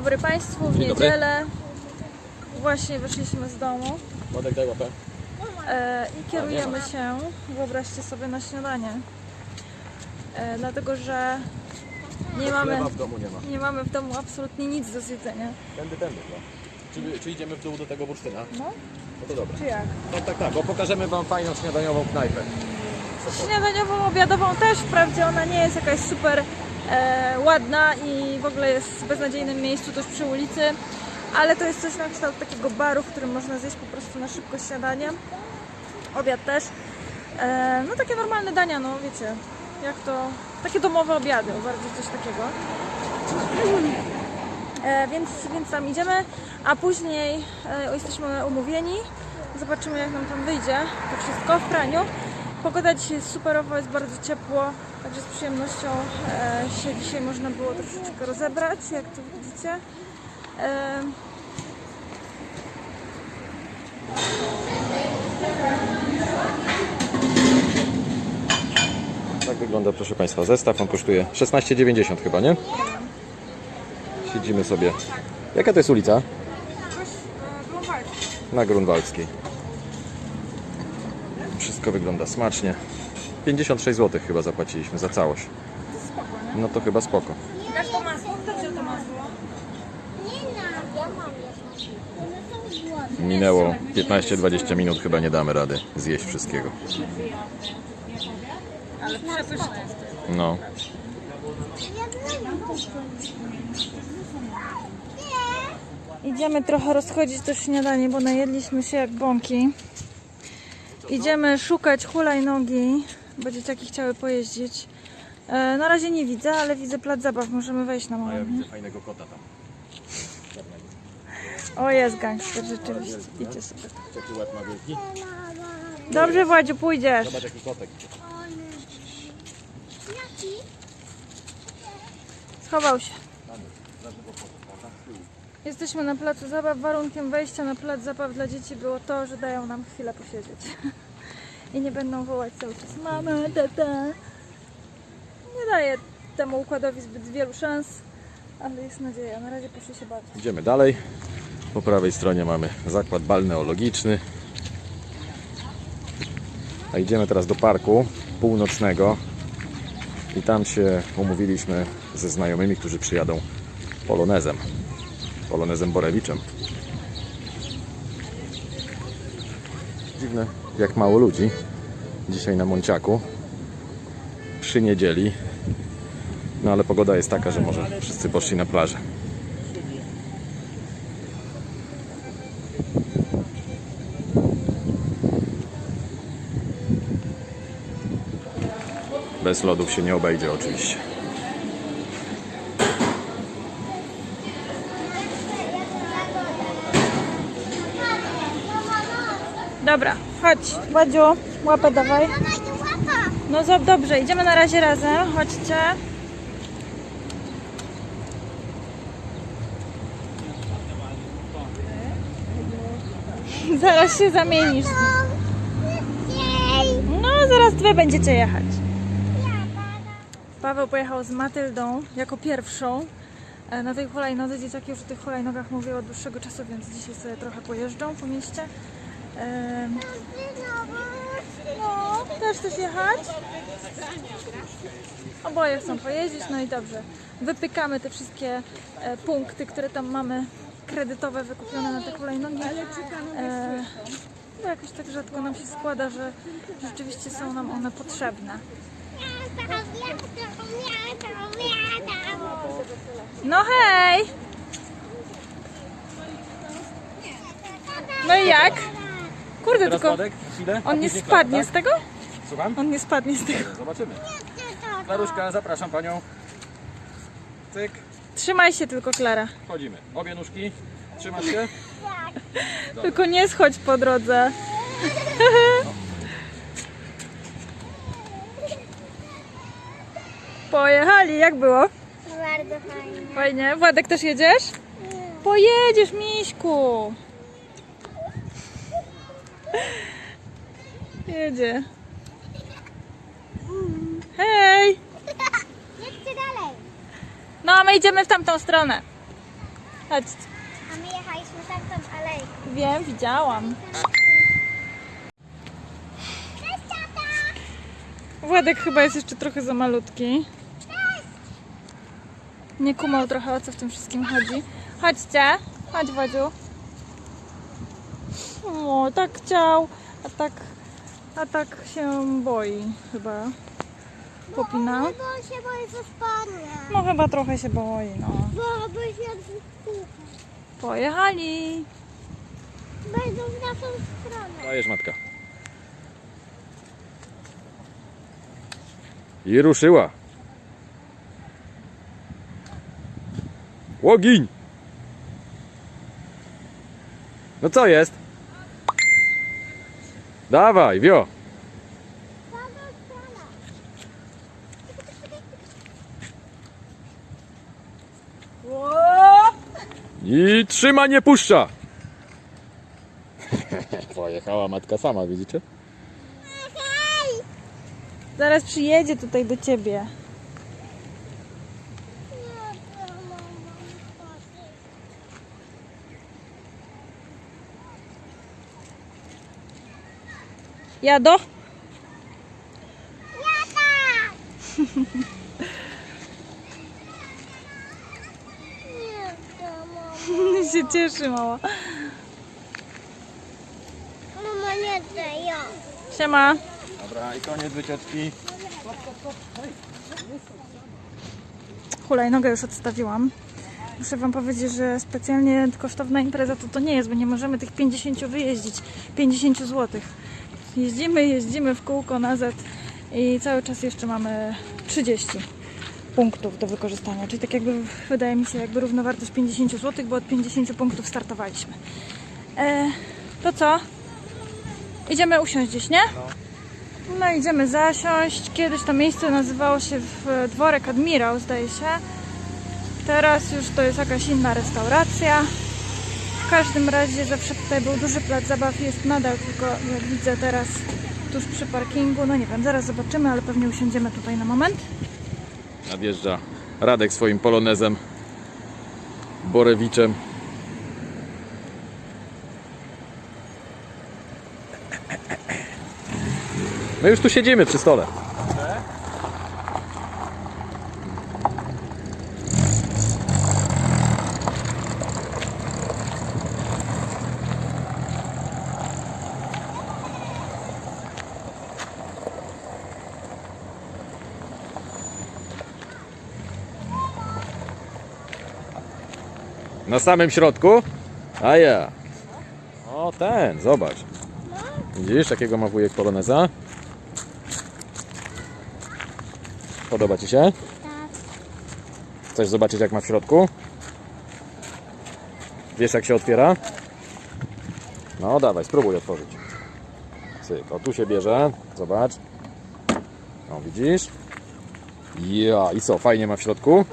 dobry Państwu w Dzień dobry. niedzielę. Właśnie wyszliśmy z domu Wodek daj łapę. e, i kierujemy się, wyobraźcie sobie, na śniadanie. E, dlatego, że nie mamy, Chleba w domu nie ma. nie mamy w domu absolutnie nic do zjedzenia. Tędy, tędy. No. Czy, czy idziemy w dół do tego bursztyna? No, No to dobra. czy jak? Tak, tak, tak, bo pokażemy Wam fajną śniadaniową knajpę. Śniadaniową, obiadową też, wprawdzie ona nie jest jakaś super e, ładna i w ogóle jest w beznadziejnym miejscu, tuż przy ulicy, ale to jest coś na kształt takiego baru, w którym można zjeść po prostu na szybko śniadanie. Obiad też. E, no takie normalne dania, no wiecie, jak to, takie domowe obiady, bardziej coś takiego. E, więc, więc tam idziemy, a później e, jesteśmy umówieni. Zobaczymy jak nam tam wyjdzie to wszystko w praniu. Pogoda dzisiaj jest superowa, jest bardzo ciepło, także z przyjemnością e, się dzisiaj można było troszeczkę rozebrać, jak tu widzicie. E, Tak wygląda, proszę Państwa, zestaw. On kosztuje 16,90 chyba, nie? Siedzimy sobie. Jaka to jest ulica? Na Grunwaldzkiej. Wszystko wygląda smacznie. 56 zł chyba zapłaciliśmy za całość. No to chyba spoko. Pokaż to masło, kto wziął to masło? Minęło 15-20 minut, chyba nie damy rady zjeść wszystkiego. Ale przepyszne jest. No. Idziemy trochę rozchodzić to śniadanie, bo najedliśmy się jak bąki. Idziemy szukać hulajnogi, bo dzieciaki chciały pojeździć. E, na razie nie widzę, ale widzę plac zabaw, możemy wejść na A ja moment. widzę fajnego kota tam. O, jest gangster, rzeczywiście. Idźcie sobie. Łeb ma wielki. Dobrze, Władziu, pójdziesz. Zobacz jaki kotek. Schował się. Jesteśmy na placu zabaw. Warunkiem wejścia na plac zabaw dla dzieci było to, że dają nam chwilę posiedzieć. I nie będą wołać cały czas mama, tata. Nie daję temu układowi zbyt wielu szans, ale jest nadzieja. Na razie poszli się bawić. Idziemy dalej. Po prawej stronie mamy zakład balneologiczny. A idziemy teraz do parku północnego. I tam się umówiliśmy ze znajomymi, którzy przyjadą polonezem. Polonezem Borewiczem. Dziwne, jak mało ludzi dzisiaj na Monciaku. Przy niedzieli. No ale pogoda jest taka, że może wszyscy poszli na plażę. Bez lodów się nie obejdzie oczywiście. Dobra, chodź. Władziu, łapę dawaj. No dobrze, idziemy na razie razem. Chodźcie. Zaraz się zamienisz. No, zaraz wy będziecie jechać. Paweł pojechał z Matyldą jako pierwszą e, na tej hulajnodze. Dzieciaki już o tych hulajnogach mówiły od dłuższego czasu, więc dzisiaj sobie trochę pojeżdżą po mieście. No, też chcesz jechać? Oboje chcą pojeździć, no i dobrze. Wypykamy te wszystkie e, punkty, które tam mamy kredytowe wykupione na te hulajnogi. E, no jakoś tak rzadko nam się składa, że rzeczywiście są nam one potrzebne. No hej! No i jak? Kurde, tylko chwilę. on nie spadnie z tego? Słucham? On nie spadnie z tego. Zobaczymy. Klaruszka, zapraszam panią. Cyk, Trzymaj się tylko, Klara. wchodzimy. Obie nóżki. Trzymasz się? Tylko nie schodź po drodze. Pojechali, jak było? Bardzo fajnie. Fajnie. Władek też jedziesz? Pojedziesz, Miśku. Jedzie. Hej! Jedźcie dalej. No, a my idziemy w tamtą stronę. Chodź. A my jechaliśmy tak tą alejką. Wiem, widziałam. Cześć, tata! Władek chyba jest jeszcze trochę za malutki. Nie kumał trochę o co w tym wszystkim chodzi. Chodźcie. Chodź Wodziu. O, tak chciał, a tak, a tak się boi chyba. Popina. Bo on się boi, że spadnie. No chyba trochę się boi, no. Bo by się. Pojechali. Będą w naszą stronę. Dajesz matka. I ruszyła. Łogiń! No co jest? Dawaj, wio! I trzyma, nie puszcza! Pojechała matka sama, widzicie? Hej! Zaraz przyjedzie tutaj do ciebie. Jado? Jada! Nie, się cieszy mała. Mama nie ja. Siema. Dobra, i koniec wycieczki. Hulajnogę już odstawiłam. Muszę Wam powiedzieć, że specjalnie kosztowna impreza to to nie jest, bo nie możemy tych 50 wyjeździć. 50 zł. Jeździmy, jeździmy w kółko na Z i cały czas jeszcze mamy 30 punktów do wykorzystania. Czyli tak jakby wydaje mi się jakby równowartość 50 zł, bo od 50 punktów startowaliśmy. E, to co? Idziemy usiąść gdzieś, nie? No idziemy zasiąść. Kiedyś to miejsce nazywało się w Dworek Admirał, zdaje się. Teraz już to jest jakaś inna restauracja. W każdym razie zawsze tutaj był duży plac zabaw, jest nadal, tylko jak widzę teraz tuż przy parkingu. No nie wiem, zaraz zobaczymy, ale pewnie usiądziemy tutaj na moment. Nadjeżdża Radek swoim polonezem Borewiczem. My już tu siedzimy przy stole. Na samym środku? A ja. O ten, zobacz. Widzisz, jakiego ma wujek poloneza? Podoba Ci się? Tak. Chcesz zobaczyć jak ma w środku? Wiesz jak się otwiera? No dawaj, spróbuj otworzyć. Cyk, o tu się bierze, zobacz. No widzisz? Ja, i co, fajnie ma w środku?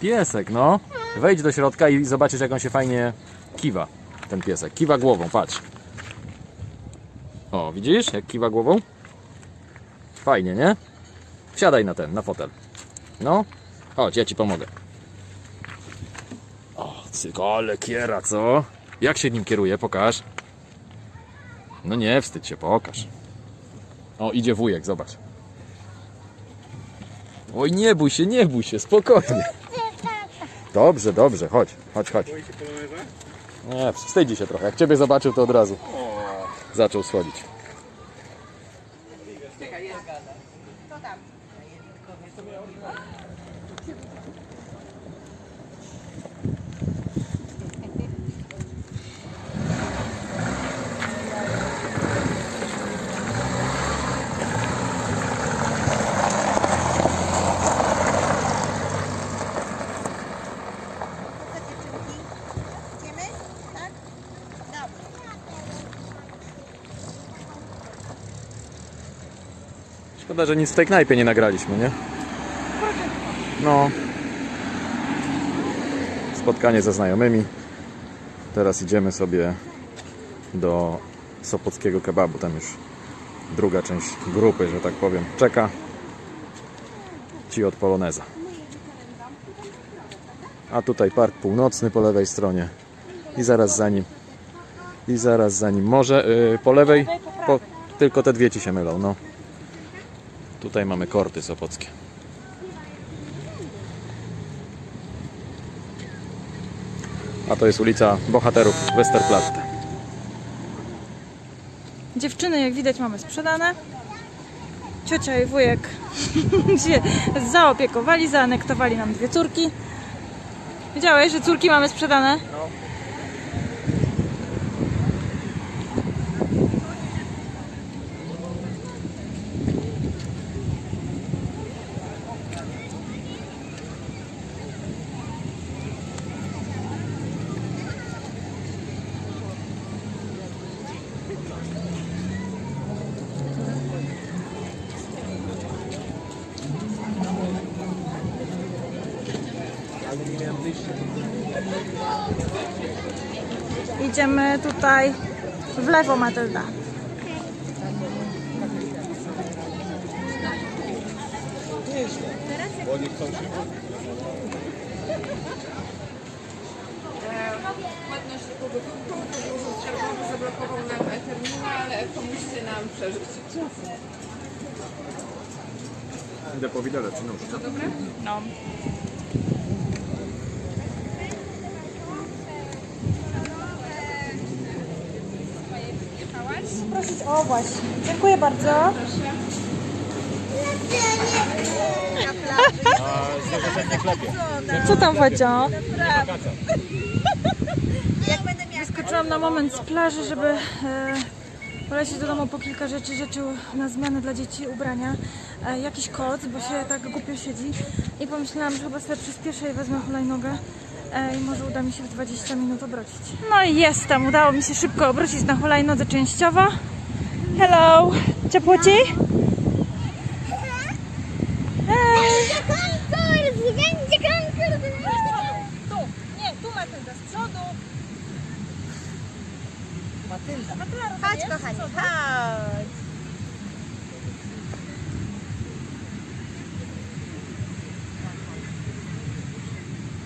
Piesek, no. Wejdź do środka i zobaczysz, jak on się fajnie kiwa. Ten piesek. Kiwa głową, patrz. O, widzisz, jak kiwa głową? Fajnie, nie? Wsiadaj na ten, na fotel. No, chodź, ja ci pomogę. O, cyk, ale kiera, co? Jak się nim kieruje? Pokaż. No nie, wstydź się, pokaż. O, idzie wujek, zobacz. Oj, nie bój się, nie bój się, spokojnie. Dobrze, dobrze, chodź, chodź, chodź. Nie, wstydzi się trochę. Jak ciebie zobaczył, to od razu zaczął schodzić. Szkoda, że nic w tej knajpie nie nagraliśmy, nie? No. Spotkanie ze znajomymi. Teraz idziemy sobie do Sopockiego kebabu. Tam już druga część grupy, że tak powiem, czeka. Ci od Poloneza. A tutaj Park Północny po lewej stronie. I zaraz za nim. I zaraz za nim morze. Yy, po lewej, po, tylko te dwie ci się mylą. No. Tutaj mamy korty sopockie. A to jest ulica Bohaterów Westerplatte. Dziewczyny, jak widać, mamy sprzedane. Ciocia i wujek się zaopiekowali, zaanektowali nam dwie córki. Widziałeś, że córki mamy sprzedane? Idziemy tutaj w lewo, Matylda. Płatność pobytówką, to dużo czerwony zablokował nam terminal, pomóżcie nam przeżyć. Idę po widelec, no. No. O właśnie. Dziękuję bardzo. Co tam Wadzio? Wyskoczyłam na moment z plaży, żeby e, polecieć do domu po kilka rzeczy, rzeczy na zmianę dla dzieci, ubrania. E, jakiś koc, bo się tak głupio siedzi. I pomyślałam, że chyba sobie przyspieszę i wezmę hulajnogę. E, I może uda mi się w 20 minut obrócić. No i jestem. Udało mi się szybko obrócić na hulajnodze częściowo. Hello! Ciepło ci? Hej! Konkurs! Będzie konkurs! Tu! Nie, tu Matylda, z przodu. Chodź kochani, chodź.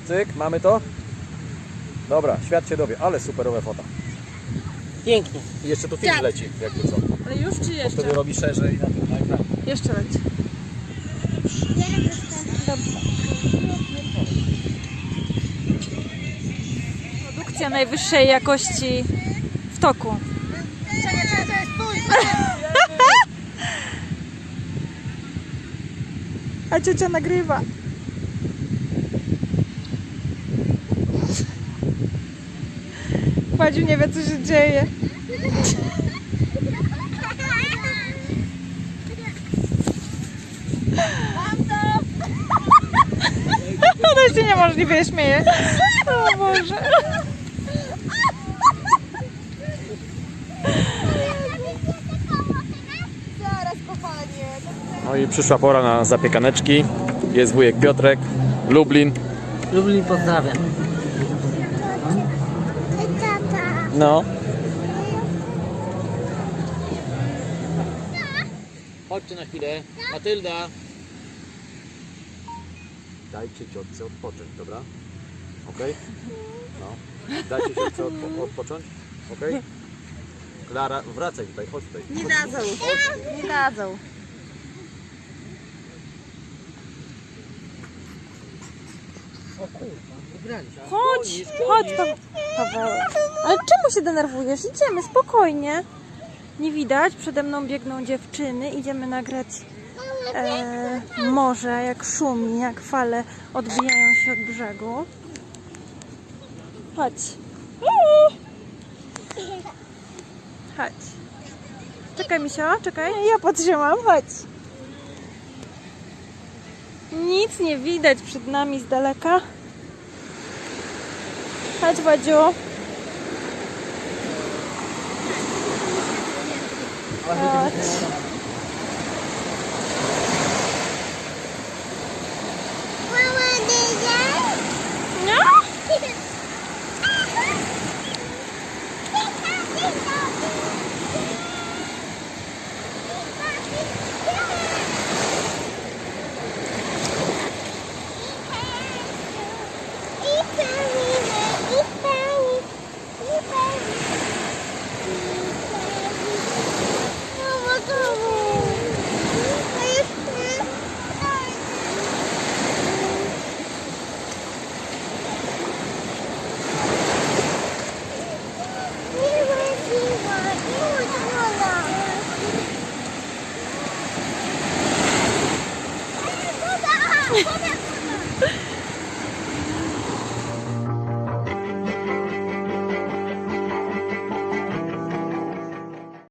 Cyk, mamy to? Dobra, świat się dowie, ale superowe fota. Pięknie. I jeszcze tu film leci, jakby co. Ale już czy jeszcze? Wtedy robi szerzej na tym na ekranie. Jeszcze leci. Dobrze. Produkcja najwyższej jakości w toku. Czekaj, czekaj, twój. A ciocia nagrywa. Wadziu nie wie co się dzieje. Ona się niemożliwie śmieje. O Boże. No i przyszła pora na zapiekaneczki. Jest wujek Piotrek, Lublin. Lublin pozdrawiam. No. Chodźcie na chwilę. Matylda. Dajcie ciotce odpocząć, dobra? Okej? No. Dajcie ciotce odpo- odpocząć, okej? Klara, wracaj tutaj, chodź tutaj. Nie dadzą. Nie dadzą. Chodź, chodź Pa- Pawełek. Ale czemu się denerwujesz? Idziemy, spokojnie. Nie widać, przede mną biegną dziewczyny. Idziemy nagrać e, morze, jak szumi, jak fale odbijają się od brzegu. Chodź. Chodź. Czekaj, Misio, czekaj. Ja podtrzymam, chodź. Nic nie widać przed nami z daleka. Chodź, Wadziu. Chodź.